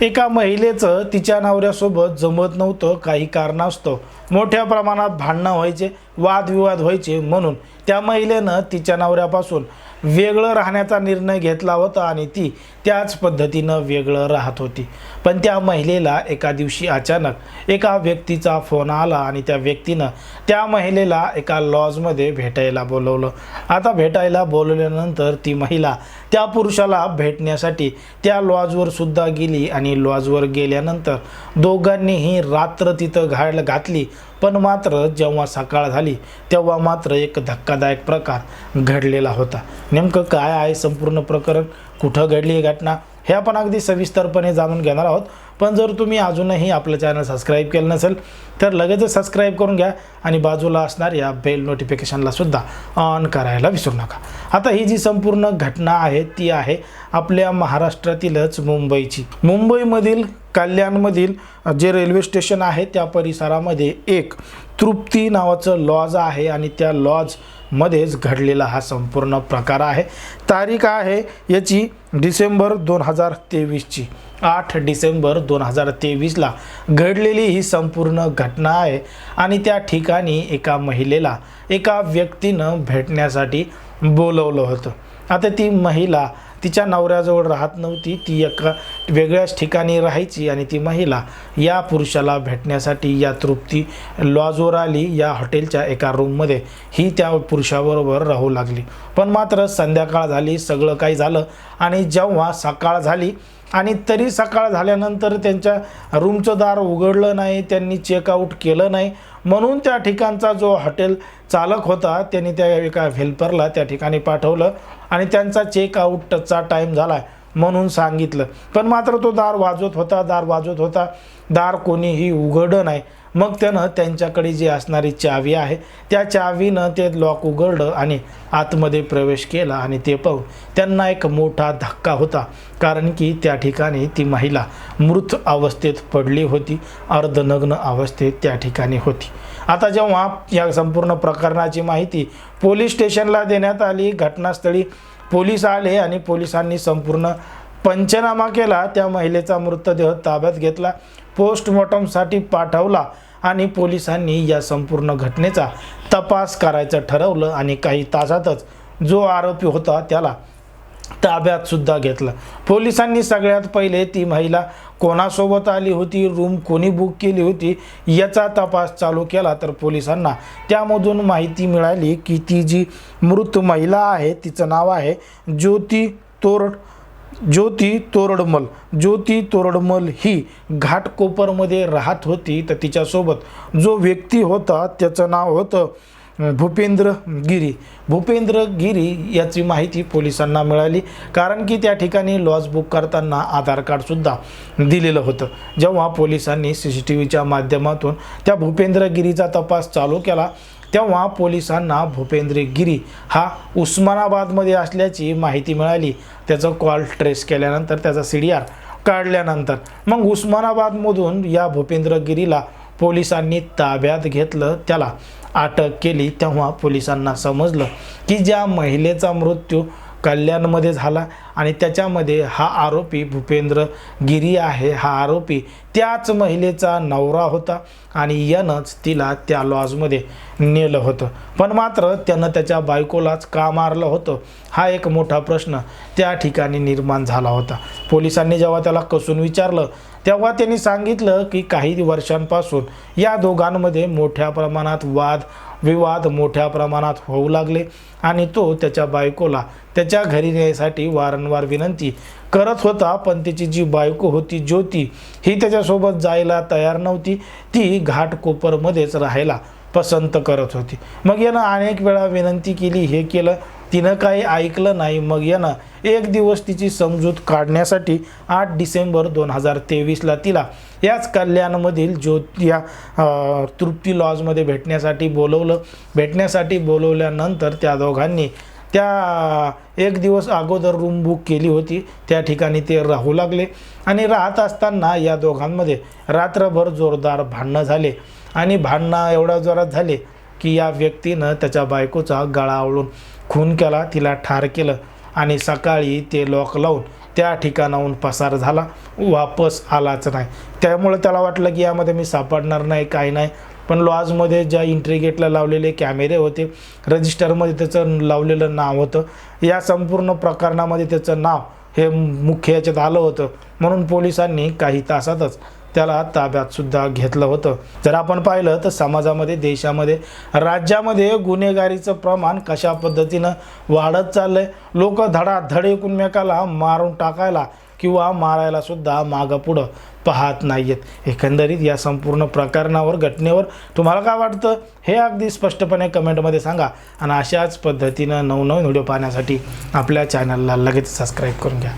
एका महिलेचं तिच्या नवऱ्यासोबत जमत नव्हतं काही कारणास्तव. मोठ्या प्रमाणात भांडणं व्हायचे वादविवाद व्हायचे म्हणून त्या महिलेनं तिच्या नवऱ्यापासून वेगळं राहण्याचा निर्णय घेतला होता आणि ती त्याच पद्धतीनं वेगळं राहत होती. पण त्या महिलेला एका दिवशी अचानक एका व्यक्तीचा फोन आला आणि त्या व्यक्तीनं त्या महिलेला एका लॉजमध्ये भेटायला बोलवलं. आता भेटायला बोलवल्यानंतर ती महिला त्या पुरुषाला भेटण्यासाठी त्या लॉजवर सुद्धा गेली आणि लॉजवर गेल्यानंतर दोघांनीही रात्र तिथं घाल घातली. पण मात्र जेव्हा सकाळ झाली तेव्हा मात्र एक धक्कादायक प्रकार घडलेला होता. नेमकं काय आहे संपूर्ण प्रकरण? कुठं घडली ही घटना? हे आपण अगदी सविस्तरपणे जाणून घेणार आहोत. पण जर तुम्ही अजूनही आपलं चॅनल सबस्क्राईब केलं नसेल तर लगेचच सबस्क्राईब करून घ्या आणि बाजूला असणाऱ्या बेल नोटिफिकेशनला सुद्धा ऑन करायला विसरू नका. आता ही जी संपूर्ण घटना आहे ती आहे आपल्या महाराष्ट्रातीलच मुंबईची. मुंबईमधील कल्याणमधील जे रेल्वे स्टेशन आहे त्या परिसरामध्ये एक तृप्ती नावाचं लॉज आहे आणि त्या लॉजमध्येच घडलेला हा संपूर्ण प्रकार आहे. तारीख आहे याची डिसेंबर दोन हजार तेवीसची. आठ डिसेंबर दोन हजार तेवीसला घडलेली ही संपूर्ण घटना आहे आणि त्या ठिकाणी एका महिलेला एका व्यक्तीनं भेटण्यासाठी बोलवलं होतं. आता ती महिला तिच्या नवऱ्याजवळ राहत नव्हती. ती एका वेगळ्याच ठिकाणी राहायची आणि ती महिला या पुरुषाला भेटण्यासाठी या तृप्ती लॉजवर आली. या हॉटेलच्या एका रूममध्ये ही त्या पुरुषाबरोबर राहू लागली. पण मात्र संध्याकाळ झाली सगळं काही झालं आणि जेव्हा सकाळ झाली आणि तरी सकाळ झाल्यानंतर त्यांच्या रूमचं दार उघडलं नाही त्यांनी चेकआउट केलं नाही. म्हणून त्या ठिकाणचा जो हॉटेल चालक होता त्यांनी त्या एका हेल्परला त्या ठिकाणी पाठवलं आणि त्यांचा चेकआउटचा टाईम झाला म्हणून सांगितलं. पण मात्र तो दार वाजवत होता दार वाजवत होता. दार कोणीही उघडं नाही. मग त्यानं त्यांच्याकडे जी असणारी चावी आहे त्या चावीनं ते लॉक उघडलं आणि आतमध्ये प्रवेश केला आणि ते पाहून त्यांना एक मोठा धक्का होता. कारण की त्या ठिकाणी ती महिला मृत अवस्थेत पडली होती अर्धनग्न अवस्थेत त्या ठिकाणी होती. आता जेव्हा या संपूर्ण प्रकरणाची माहिती पोलीस स्टेशनला देण्यात आली घटनास्थळी पोलीस आले आणि पोलिसांनी संपूर्ण पंचनामा केला त्या महिलेचा मृतदेह ताब्यात घेतला पोस्टमॉर्टमसाठी पाठवला आणि पोलिसांनी या संपूर्ण घटनेचा तपास करायचं ठरवलं आणि काही तासातच जो आरोपी होता त्याला ताब्यात सुद्धा घेतलं. पोलिसांनी सगळ्यात पहिले ती महिला कोणासोबत आली होती रूम कोणी बुक केली होती याचा तपास चालू केला तर पोलिसांना त्यामधून माहिती मिळाली की ती जी मृत महिला आहे तिचं नाव आहे ज्योती तोरड. ज्योती तोरडमल. ज्योती तोरडमल ही घाटकोपरमध्ये राहत होती तर तिच्यासोबत जो व्यक्ती होता त्याचं नाव होतं भूपेंद्र गिरी. भूपेंद्र गिरी याची माहिती पोलिसांना मिळाली. कारण की त्या ठिकाणी लॉज बुक करताना आधार कार्डसुद्धा दिलेलं होतं. जेव्हा पोलिसांनी सी सी टी व्हीच्या माध्यमातून त्या भूपेंद्र गिरीचा तपास चालू केला तेव्हा पोलिसांना भूपेंद्र गिरी हा उस्मानाबादमध्ये असल्याची माहिती मिळाली. त्याचं कॉल ट्रेस केल्यानंतर त्याचा सी डी आर काढल्यानंतर. मग उस्मानाबादमधून या भूपेंद्र गिरीला पोलिसांनी ताब्यात घेतलं त्याला अटक केली तेव्हा पोलिसांना समजलं की ज्या महिलेचा मृत्यू कल्याणमध्ये झाला आणि त्याच्यामध्ये हा आरोपी भूपेंद्र गिरी आहे. हा आरोपी त्याच महिलेचा नवरा होता आणि यानंच तिला त्या लॉजमध्ये नेलं होतं. पण मात्र त्यानं त्याच्या बायकोलाच का मारलं होतं? हा एक मोठा प्रश्न त्या ठिकाणी निर्माण झाला होता. पोलिसांनी जेव्हा त्याला कसून विचारलं तेव्हा त्यांनी सांगितलं की काही वर्षांपासून या दोघांमध्ये मोठ्या प्रमाणात वाद विवाद मोठ्या प्रमाणात होऊ लागले आणि तो त्याच्या बायकोला त्याच्या घरी न्यायसाठी वारंवार विनंती करत होता पण त्याची जी बायको होती ज्योती ही त्याच्यासोबत जायला तयार नव्हती. ती घाटकोपरमध्येच राहायला पसंत करत होती. मग यानं अनेक वेळा विनंती केली हे केलं. तिनं काही ऐकलं नाही. मग यानं एक दिवस तिची समजूत काढण्यासाठी आठ डिसेंबर दोन हजार तेवीसला तिला याच कल्याणमधील ज्योत या तृप्ती लॉजमध्ये भेटण्यासाठी बोलवलं. भेटण्यासाठी बोलवल्यानंतर त्या दोघांनी त्या एक दिवस अगोदर रूम बुक केली होती. त्या ठिकाणी ते राहू लागले. आणि राहत असताना या दोघांमध्ये रात्रभर जोरदार भांडणं झाले. आणि भांडणं एवढ्या जोरात झाले की या व्यक्तीनं त्याच्या बायकोचा गळा आवळून खून केला तिला ठार केलं आणि सकाळी ते लॉक लावून त्या ठिकाणाहून पसार झाला. वापस आलाच नाही. त्यामुळे त्याला वाटलं की यामध्ये मी सापडणार नाही काय नाही. पण लॉजमध्ये ज्या इंट्रीगेटला लावलेले कॅमेरे होते रजिस्टरमध्ये त्याचं लावलेलं नाव होतं. या संपूर्ण प्रकरणामध्ये त्याचं नाव हे मुख्य याच्यात आलं होतं. म्हणून पोलिसांनी काही तासातच त्याला ताब्यात सुद्धा घेतलं होतं. जर आपण पाहिलं तर समाजामध्ये देशामध्ये राज्यामध्ये गुन्हेगारीचं प्रमाण कशा पद्धतीनं वाढत चाललं आहे लोक धडाधड एकमेकाला मारून टाकायला किंवा मारायला सुद्धा मागं पुढं. पाहत नाही आहेत एकंदरीत या संपूर्ण प्रकरणावर घटनेवर तुम्हाला काय वाटतं? हे अगदी स्पष्टपणे कमेंटमध्ये सांगा. आणि अशाच पद्धतीनं नवनवीन व्हिडिओ पाहण्यासाठी आपल्या चॅनलला लगेच सबस्क्राईब करून घ्या.